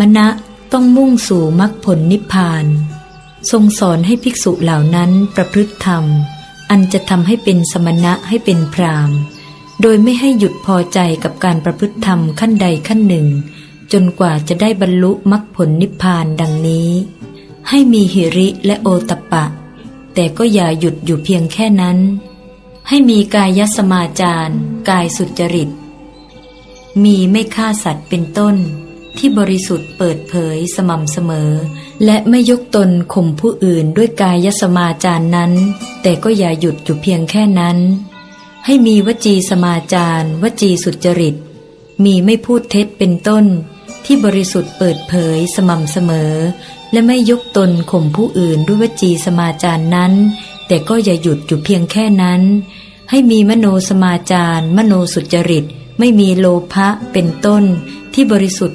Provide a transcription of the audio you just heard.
มณะต้องมุ่งสู่มรรคผลนิพพาน ทรงสอนให้ภิกษุเหล่านั้นประพฤติธรรม อันจะทำให้เป็นสมณะให้เป็นพรามโดยไม่ให้หยุดพอใจกับการประพฤติธรรมขั้นใดขั้นหนึ่ง จนกว่าจะได้บรรลุมรรคผลนิพพานดังนี้ ให้มีหิริและโอตปปะแต่ก็อย่าหยุดอยู่เพียงแค่นั้น ให้มีกายสมาจารกายสุจริต มีไม่ฆ่าสัตว์เป็นต้น ที่บริสุทธิ์เปิดเผยสม่ำเสมอ และไม่ยกตนข่มผู้อื่นด้วยกายสมาจารนั้น แต่ก็อย่าหยุดอยู่เพียงแค่นั้น ให้มีวจีสมาจารวจีสุจริต มีไม่พูดเท็จเป็นต้น ที่บริสุทธิ์เปิดเผยสม่ำเสมอ และไม่ยกตนข่มผู้อื่นด้วยวจีสมาจารนั้น แต่ก็อย่าหยุดอยู่เพียงแค่นั้น ให้มีมโนสมาจารมโนสุจริตไม่มีโลภะเป็นต้นที่บริสุทธิ์